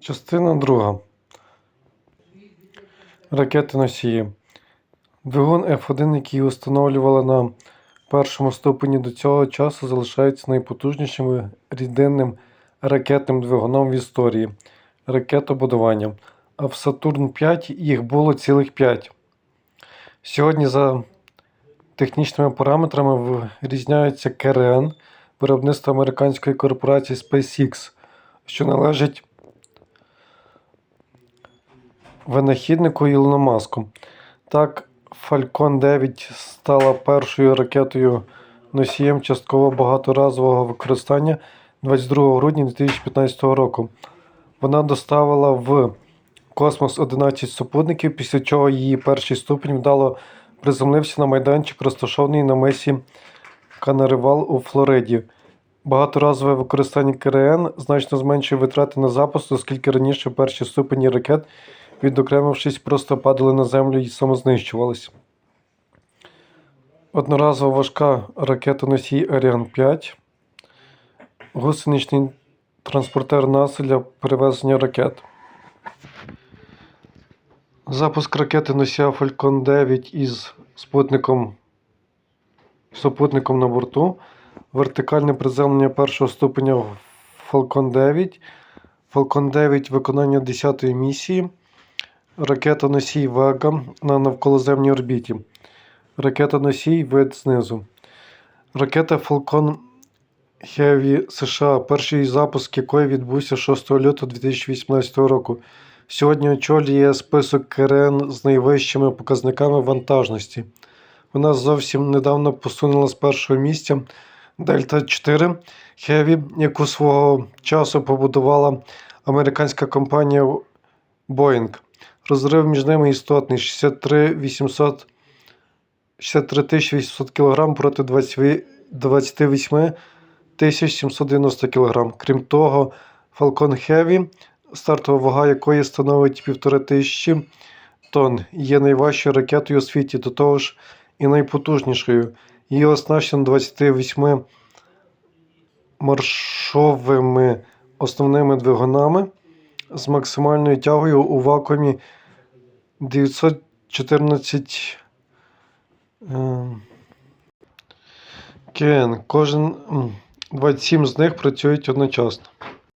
Частина друга. Ракети носії. Двигун F1, який встановлювали на першому ступені до цього часу, залишається найпотужнішим рідинним ракетним двигуном в історії ракетобудування. А в Сатурн 5 їх було цілих 5. Сьогодні за технічними параметрами вирізняються КРН виробництва американської корпорації SpaceX, що належить винахіднику Ілону Маску. Так, Falcon 9 стала першою ракетою носієм частково багаторазового використання 22 грудня 2015 року. Вона доставила в космос 11 супутників, після чого її перший ступінь вдало приземлився на майданчик, розташований на месі Канаривал у Флориді. Багаторазове використання КРН значно зменшує витрати на запуск, оскільки раніше перші ступені ракет, відокремившись, просто падали на землю і самознищувались. Одноразова важка ракета-носій Аріан 5, гусеничний транспортер НАСА для перевезення ракет. Запуск ракети носія Falcon 9 із спутником, супутником на борту. Вертикальне приземлення першого ступеня Falcon 9. Falcon 9 виконання 10-ї місії. Ракета носій Vega на навколоземній орбіті. Ракета носій вид знизу. Ракета Falcon Heavy США, перший запуск якої відбувся 6 лютого 2018 року. Сьогодні очолює список КРН з найвищими показниками вантажності. Вона зовсім недавно посунула з першого місця Delta 4 Heavy, яку свого часу побудувала американська компанія Boeing. Розрив між ними істотний 63 800 63 800 кг проти 28 790 кг. Крім того, Falcon Heavy, стартова вага якої становить 1500 тонн, є найважчою ракетою у світі, до того ж і найпотужнішою. Її оснащено 28 маршовими основними двигунами з максимальною тягою у вакуумі 914 е, КН. Кожен м, 27 з них працюють одночасно.